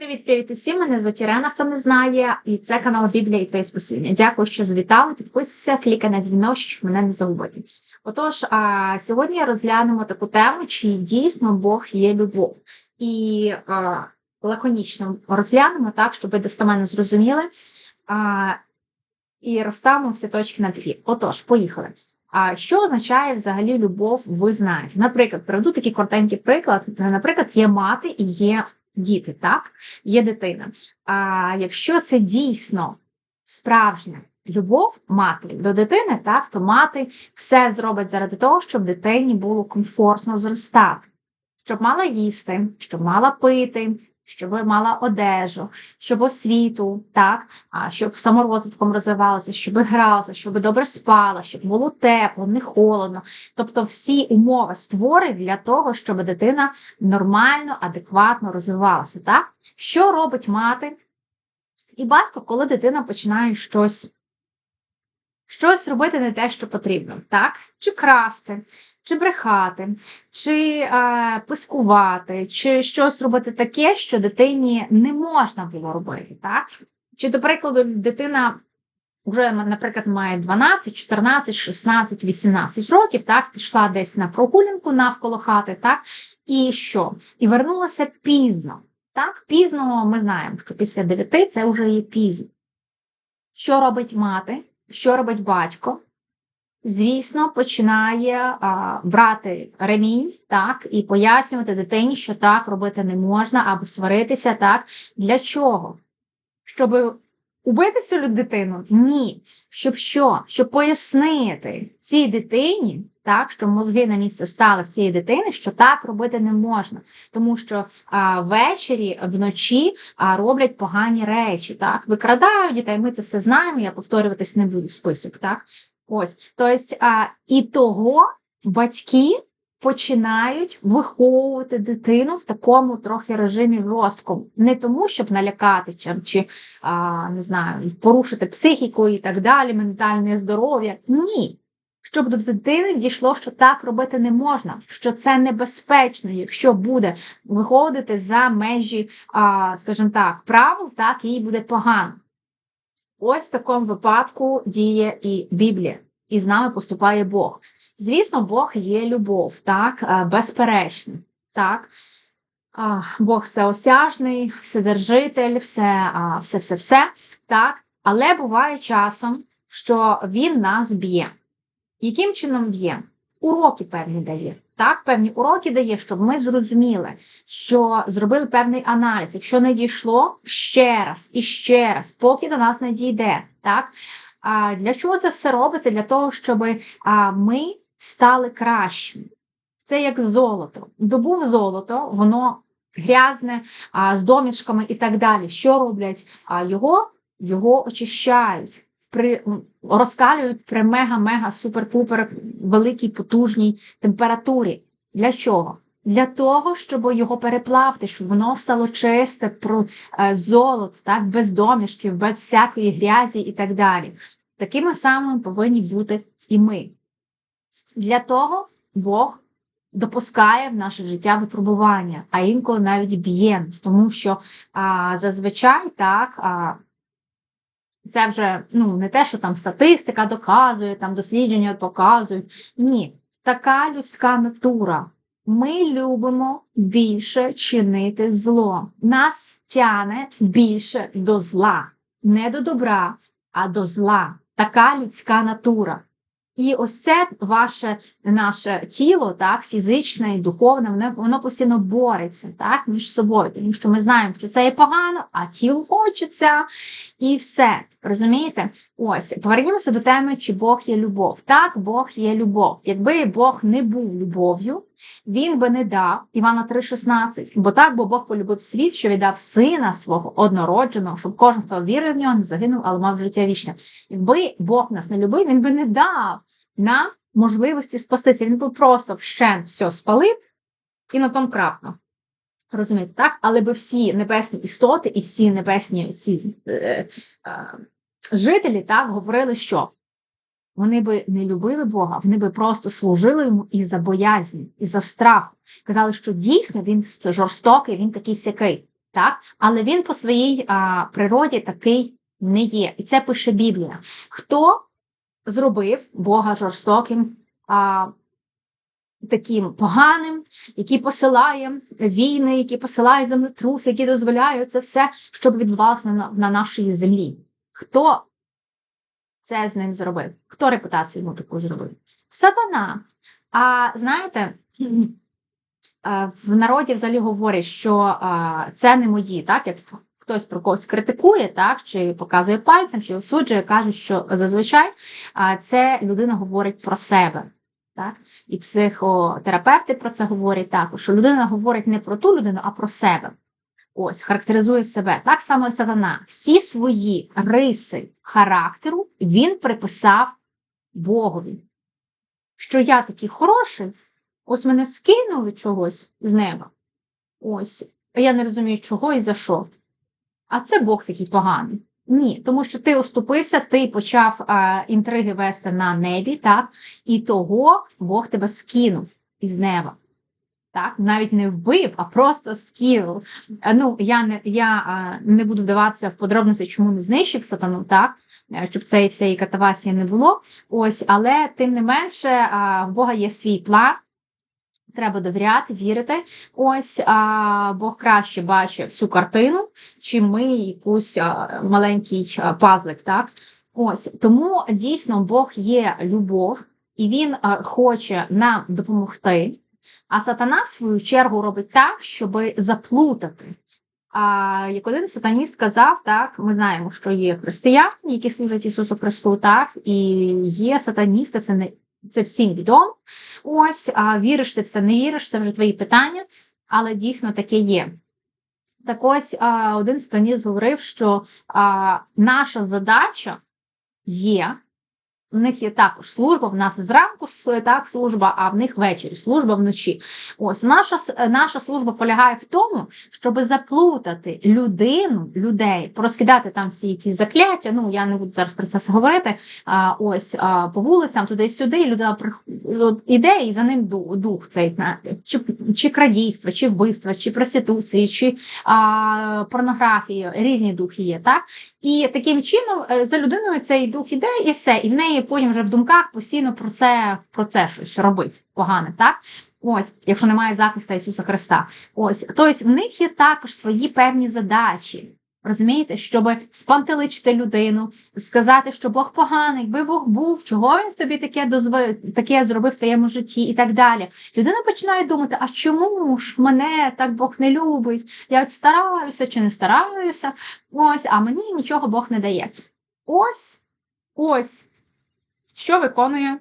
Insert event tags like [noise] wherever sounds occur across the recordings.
Привіт-привіт усім! Мене звуть Ірена, хто не знає, і це канал Біблія і Твоє Спасіння. Дякую, що завітали. Підписуйся, клікай на дзвіночок, щоб мене не загубити. Отож, а, сьогодні розглянемо таку тему, чи дійсно Бог є любов. І а, лаконічно розглянемо так, щоб ви достеменно зрозуміли. А, і розставимо всі точки над «і». Отож, поїхали. А що означає взагалі любов, ви знаєте? Наприклад, приведу такий коротенький приклад. Наприклад, є мати і є діти, так? Є дитина. А якщо це дійсно справжня любов мати до дитини, так, то мати все зробить заради того, щоб дитині було комфортно зростати, щоб мала їсти, щоб мала пити, щоб мала одежу, щоб освіту, так, а щоб саморозвитком розвивалася, щоб гралася, щоб добре спала, щоб було тепло, не холодно. Тобто всі умови створить для того, щоб дитина нормально, адекватно розвивалася. Так? Що робить мати і батько, коли дитина починає щось щось робити не те, що потрібно, так? Чи красти, чи брехати, чи е, пискувати, чи щось робити таке, що дитині не можна було робити. так? Чи, до прикладу, дитина вже, наприклад, має 12, 14, 16, 18 років, так, пішла десь на прогулянку навколо хати, так, і що? І вернулася пізно. Так, пізно ми знаємо, що після 9 це вже є пізно. Що робить мати? Що робить батько? Звісно, починає а, брати ремінь, так, і пояснювати дитині, що так робити не можна, або сваритися, так. Для чого? Щоб убити цю дитину? Ні. Щоб що? Щоб пояснити цій дитині, так, що мозги на місце стали в цієї дитини, що так робити не можна. Тому що а, ввечері, вночі а, роблять погані речі, так, викрадають дітей, ми це все знаємо, я повторюватись не буду список. так. Ось, тобто, а, і того батьки починають виховувати дитину в такому трохи режимі жорсткому. Не тому, щоб налякати чи, чи а, не знаю, порушити психіку і так далі, ментальне здоров'я. Ні. Щоб до дитини дійшло, що так робити не можна, що це небезпечно, якщо буде виходити за межі, а, скажімо так, правил, так їй буде погано. Ось в такому випадку діє і Біблія, і з нами поступає Бог. Звісно, Бог є любов, так, безперечно. так. Бог всеосяжний, вседержитель, все, все, все, все, так. Але буває часом, що Він нас б'є. Яким чином б'є? Уроки певні дає. Так, певні уроки дає, щоб ми зрозуміли, що зробили певний аналіз. Якщо не дійшло ще раз і ще раз, поки до нас не дійде. Так? А Для чого це все робиться? Для того, щоб ми стали кращими. Це як золото. Добув золото, воно грязне, з домішками і так далі. Що роблять? Його Його очищають при розкалюють при мега-мега супер-пупер великій потужній температурі. Для чого? Для того, щоб його переплавити, щоб воно стало чисте, про е, золото, так, без домішків, без всякої грязі і так далі. Такими самими повинні бути і ми. Для того Бог допускає в наше життя випробування, а інколи навіть б'є, тому що а, зазвичай так. А, це вже ну, не те, що там статистика доказує, там дослідження показують. Ні, така людська натура. Ми любимо більше чинити зло. Нас тяне більше до зла. Не до добра, а до зла. Така людська натура. І ось це ваше наше тіло, так, фізичне і духовне, воно, воно постійно бореться так, між собою, тому що ми знаємо, що це є погано, а тіло хочеться, і все. Розумієте? Ось, повернімося до теми, чи Бог є любов. Так, Бог є любов. Якби Бог не був любов'ю, він би не дав Івана 3,16, бо так, бо Бог полюбив світ, що віддав сина свого однородженого, щоб кожен, хто вірив в нього, не загинув, але мав життя вічне. Якби Бог нас не любив, він би не дав нам можливості спастися. Він би просто вщент все спалив і на тому крапно. Розумієте, так? Але би всі небесні істоти і всі небесні ці е, е, жителі так, говорили, що вони би не любили Бога, вони би просто служили йому із-за боязні, із-за страху. Казали, що дійсно він жорстокий, він такий сякий. так? але він по своїй а, природі такий не є. І це пише Біблія. Хто зробив Бога жорстоким, а, таким поганим, який посилає війни, який посилає землетруси, які дозволяють це все, щоб відбувалося на, на нашій землі? Хто це з ним зробив? Хто репутацію йому таку зробив? Сатана. А знаєте, [clears throat] в народі взагалі говорять, що це не мої, так як хтось про когось критикує, так чи показує пальцем, чи осуджує, кажуть, що зазвичай це людина говорить про себе. Так? І психотерапевти про це говорять також, що людина говорить не про ту людину, а про себе. Ось, характеризує себе. Так само і сатана. Всі свої риси характеру він приписав Богові. Що я такий хороший, ось мене скинули чогось з неба. Ось, я не розумію, чого і за що. А це Бог такий поганий. Ні, тому що ти оступився, ти почав а, інтриги вести на небі, так, і того Бог тебе скинув із неба. Так, навіть не вбив, а просто скинув. Ну, я не я а, не буду вдаватися в подробності, чому не знищив сатану, так, е, щоб цієї всієї катавасії не було. Ось, але тим не менше, в Бога є свій план. Треба довіряти, вірити. Ось а, Бог краще бачить всю картину, чим ми якусь а, маленький а, пазлик. Так? Ось тому дійсно Бог є любов, і Він а, хоче нам допомогти. А сатана, в свою чергу, робить так, щоб заплутати. А як один сатаніст казав, так, ми знаємо, що є християни, які служать Ісусу Христу, так, і є сатаністи, це не це всім відомо. Ось, а віриш ти в це, не віриш, це вже твої питання, але дійсно таке є. Так ось один сатаніст говорив, що наша задача є в них є також служба, в нас зранку так, служба, а в них ввечері служба вночі. Ось наша наша служба полягає в тому, щоб заплутати людину, людей, порозкидати там всі якісь закляття. Ну я не буду зараз про це говорити. А, Ось а, по вулицям, туди-сюди, людина іде, і за ним дух, цей чи, чи крадійства, чи вбивства, чи проституції, чи а, порнографії, різні духи є. так? І таким чином е, за людиною цей дух іде, і все, і в неї потім вже в думках постійно про це про це щось робить погане, так? Ось, якщо немає захисту Ісуса Христа. Ось, тобто в них є також свої певні задачі. Розумієте, щоб спантеличити людину, сказати, що Бог поганий, якби Бог був, чого він тобі таке дозв... таке зробив в твоєму житті і так далі. Людина починає думати, а чому ж мене так Бог не любить? Я от стараюся чи не стараюся, ось, а мені нічого Бог не дає. Ось, ось, що виконує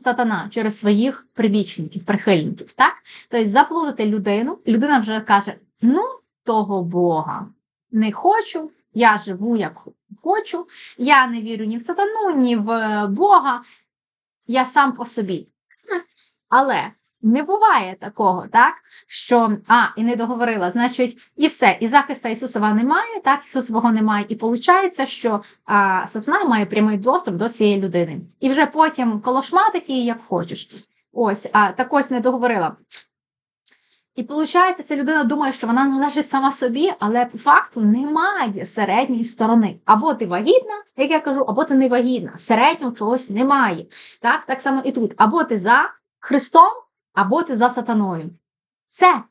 сатана через своїх прибічників, прихильників. так? Тобто заплутати людину, людина вже каже, ну, того Бога не хочу, я живу як хочу, я не вірю ні в сатану, ні в е, Бога, я сам по собі. Але не буває такого, так? Що а, і не договорила, значить, і все, і захиста Ісусова немає, так, Ісусового немає, і виходить, що а, сатана має прямий доступ до цієї людини. І вже потім колошматить її, як хочеш. Ось, а так ось не договорила. І виходить, ця людина думає, що вона належить сама собі, але по факту немає середньої сторони. Або ти вагітна, як я кажу, або ти не вагітна. Середнього чогось немає. Так так само і тут. Або ти за Христом, або ти за сатаною. Це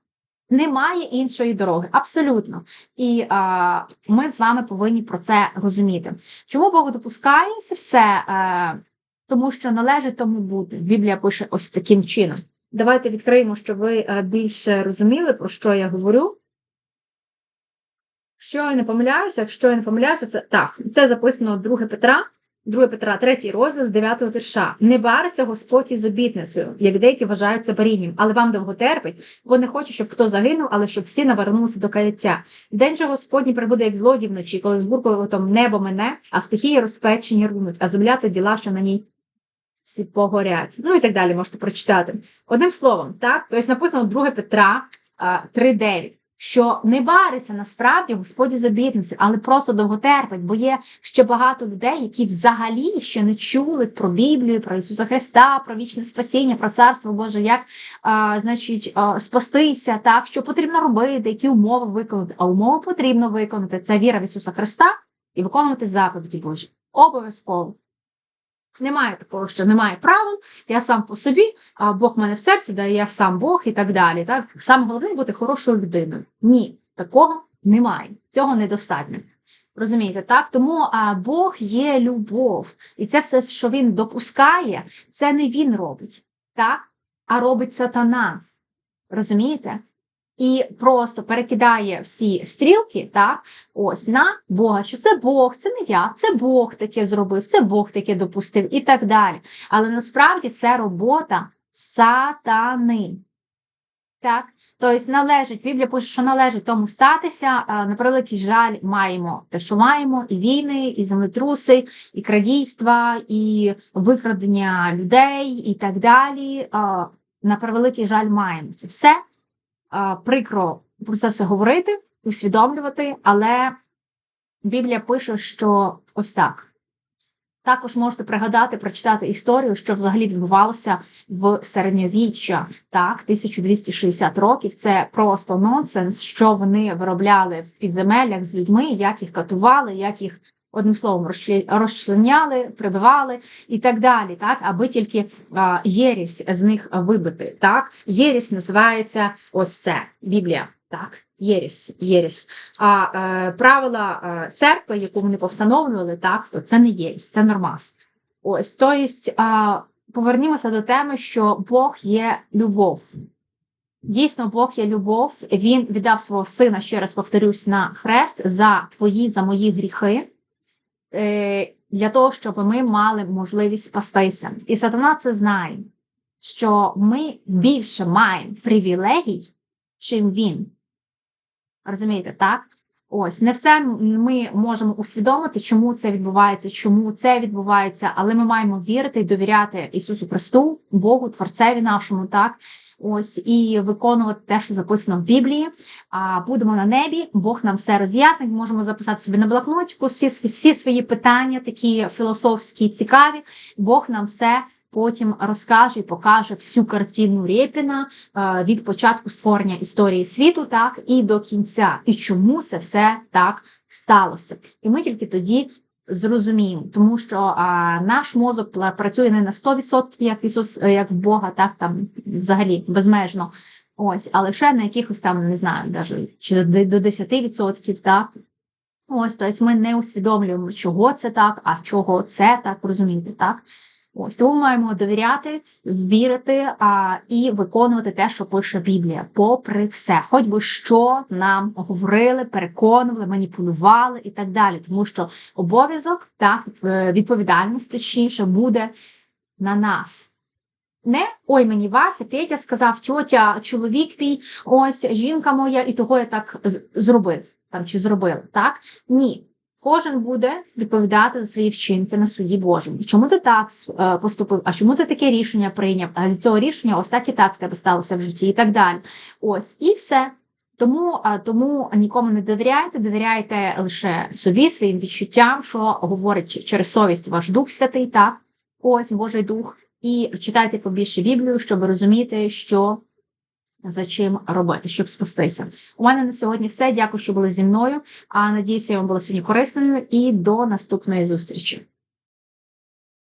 немає іншої дороги. Абсолютно. І а, ми з вами повинні про це розуміти. Чому Бог допускає це все? А, е, тому що належить тому бути. Біблія пише ось таким чином. Давайте відкриємо, щоб ви е, більше розуміли, про що я говорю. Що я не помиляюся, якщо я не помиляюся, це так, це записано 2 Петра, 2 Петра, 3 розділ з 9 вірша. Не бариться Господь із обітницею, як деякі вважають це барінням, але вам довго терпить, бо не хоче, щоб хто загинув, але щоб всі навернулися до каяття. День же Господній прибуде, як злодій вночі, коли з буркою небо мене, а стихії розпечені рунуть, а земля та діла, що на ній всі погорять. Ну і так далі можете прочитати. Одним словом, так, тобто написано 2 Петра 3,9. що не бариться насправді Господь з обітниці, але просто довготерпить, бо є ще багато людей, які взагалі ще не чули про Біблію, про Ісуса Христа, про вічне спасіння, про Царство Боже, як а, значить, а, спастися, так, що потрібно робити, які умови виконати. А умови потрібно виконати це віра в Ісуса Христа і виконувати заповіді Божі. Обов'язково. Немає такого, що немає правил, я сам по собі, а Бог мене в серці, да я сам Бог і так далі. Так? Саме головне бути хорошою людиною. Ні, такого немає. Цього недостатньо. Розумієте, так? Тому а, Бог є любов. І це все, що він допускає, це не він робить, так? а робить сатана. Розумієте? І просто перекидає всі стрілки, так, ось на Бога, що це Бог, це не я, це Бог таке зробив, це Бог таке допустив і так далі. Але насправді це робота сатани. Так? Тобто належить, Біблія пише, що належить тому статися. На превеликий жаль, маємо те, що маємо, і війни, і землетруси, і крадійства, і викрадення людей, і так далі. На превеликий жаль, маємо це все прикро про це все говорити, усвідомлювати, але Біблія пише, що ось так. Також можете пригадати, прочитати історію, що взагалі відбувалося в середньовіччя, так, 1260 років. Це просто нонсенс, що вони виробляли в підземеллях з людьми, як їх катували, як їх одним словом, розчленяли, прибивали і так далі, так, аби тільки єрість з них вибити. Так? Єрість називається ось це Біблія. Так, єрість, єрість. А е, правила е, церкви, яку вони повстановлювали, так, то це не єрість, це нормас. Ось, тобто, е, повернімося до теми, що Бог є любов. Дійсно, Бог є любов, Він віддав свого сина, ще раз повторюсь, на хрест за твої, за мої гріхи. Е, для того, щоб ми мали можливість спастися. І сатана це знає, що ми більше маємо привілегій, чим він. Розумієте, так? Ось, не все ми можемо усвідомити, чому це відбувається, чому це відбувається, але ми маємо вірити і довіряти Ісусу Христу, Богу, Творцеві нашому, так? Ось і виконувати те, що записано в Біблії. А будемо на небі, Бог нам все роз'яснить. Можемо записати собі на блокнотику всі, всі свої питання, такі філософські, цікаві. Бог нам все. Потім розкаже і покаже всю картину Рєпіна від початку створення історії світу, так і до кінця, і чому це все так сталося. І ми тільки тоді зрозуміємо, тому що а, наш мозок працює не на 100%, як Ісус, е, як в Бога, так там взагалі безмежно. Ось, а лише на якихось там, не знаю, навіть чи до 10%, так. Ось, тобто ми не усвідомлюємо, чого це так, а чого це так, розумієте, так? Ось тому маємо довіряти, вірити а, і виконувати те, що пише Біблія, попри все, хоч би що нам говорили, переконували, маніпулювали і так далі. Тому що обов'язок, так, е, відповідальність точніше буде на нас. Не ой мені Вася, Петя сказав, тьотя, чоловік мій, ось жінка моя, і того я так зробив там чи зробила. Так? Ні. Кожен буде відповідати за свої вчинки на суді Божому. Чому ти так е, поступив? А чому ти таке рішення прийняв? А від цього рішення ось так і так в тебе сталося в житті, і так далі. Ось і все. Тому тому нікому не довіряйте, довіряйте лише собі, своїм відчуттям, що говорить через совість ваш Дух Святий, так, ось Божий Дух, і читайте побільше Біблію, щоб розуміти, що за чим робити, щоб спастися. У мене на сьогодні все. Дякую, що були зі мною. А надіюся, я вам була сьогодні корисною і до наступної зустрічі.